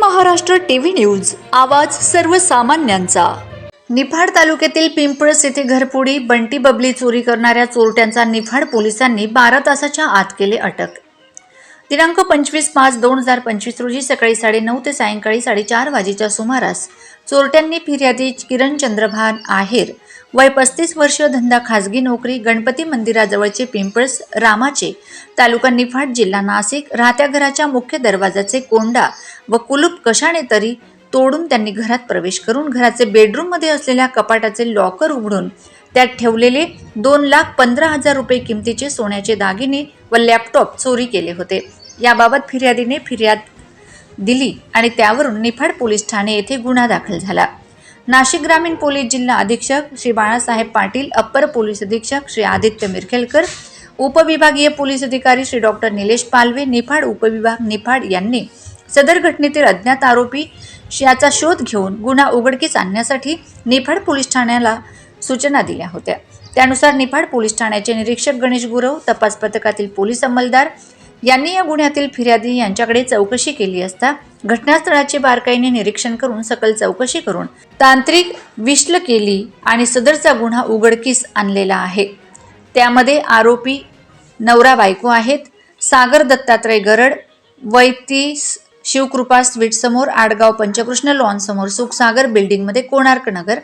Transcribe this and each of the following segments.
Maharashtra TV news. आवाज सर्वसामान्यांचा. निफाड तालुक्यातील पिंपळस येथे घरपुडी बंटी बबली चोरी करणाऱ्या चोरट्यांचा निफाड पोलिसांनी बारा तासाच्या आत केले अटक. दिनांक पंचवीस पाच दोन हजार पंचवीस रोजी सकाळी साडेनऊ ते सायंकाळी साडेचार वाजेच्या सुमारास चोरट्यांनी फिर्यादी किरण चंद्रभान आहेर वय पस्तीस वर्ष धंदा खाजगी नोकरी गणपती मंदिराजवळचे पिंपळस रामाचे तालुका निफाड जिल्हा नाशिक राहत्या घराच्या मुख्य दरवाजाचे कोंडा व कुलूप कशाने तरी तोडून त्यांनी घरात प्रवेश करून घराचे बेडरूममध्ये असलेल्या कपाटाचे लॉकर उघडून त्यात ठेवलेले दोन लाख पंधरा हजार रुपये किमतीचे सोन्याचे दागिने व लॅपटॉप चोरी केले होते. याबाबत फिर्यादीने फिर्याद दिली आणि त्यावरून निफाड पोलीस ठाणे येथे गुन्हा दाखल झाला. नाशिक ग्रामीण पोलीस जिल्हा अधीक्षक श्री बाळासाहेब पाटील अप्पर पोलीस अधीक्षक श्री आदित्य मिरखेलकर उपविभागीय पोलीस अधिकारी श्री डॉक्टर निलेश पालवे निफाड उपविभाग निफाड यांनी सदर घटनेतील अज्ञात आरोपी याचा शोध घेऊन गुन्हा उघडकीस आणण्यासाठी निफाड पोलीस ठाण्याला सूचना दिल्या होत्या. त्यानुसार निफाड पोलीस ठाण्याचे निरीक्षक गणेश गुरव तपास पथकातील पोलीस अंमलदार यांनी या गुन्ह्यातील फिर्यादी यांच्याकडे चौकशी केली असता घटनास्थळाचे बारकाईने निरीक्षण करून सकल चौकशी करून तांत्रिक विश्ल केली आणि सदरचा गुन्हा उघडकीस आणलेला आहे. त्यामध्ये आरोपी नवरा बायको आहेत सागर दत्तात्रय गरड वैतीस शिवकृपा स्वीट समोर आडगाव पंचकृष्ण लॉन समोर सुखसागर बिल्डिंगमध्ये कोणार्क नगर.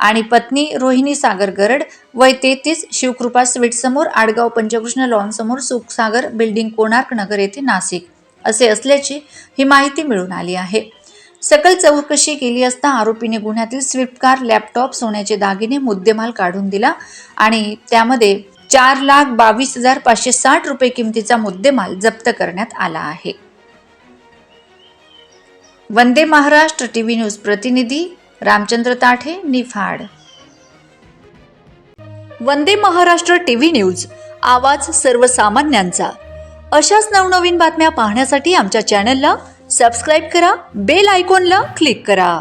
आणि पत्नी रोहिणी सागर गरड वय तेहतीस शिवकृपा स्वीट समोर आडगाव पंचकृष्ण लॉन समोर सुखसागर बिल्डिंग कोणार्क नगर येथे नाशिक. असे असल्याची ही माहिती मिळून आली आहे. सकल चौकशी केली असता आरोपीने गुन्ह्यातील स्विफ्ट कार लॅपटॉप सोन्याचे दागिने मुद्देमाल काढून दिला आणि त्यामध्ये चार लाख बावीस हजार पाचशे साठ रुपये किमतीचा मुद्देमाल जप्त करण्यात आला आहे. Vande Maharashtra T V news प्रतिनिधी Ramchandra Tathe Niphad. Vande Maharashtra T V news आवाज सर्वसामान्यांचा. अशाच नवनवीन बातम्या पाहण्यासाठी आमच्या चॅनलला सबस्क्राईब करा बेल आयकॉनला क्लिक करा.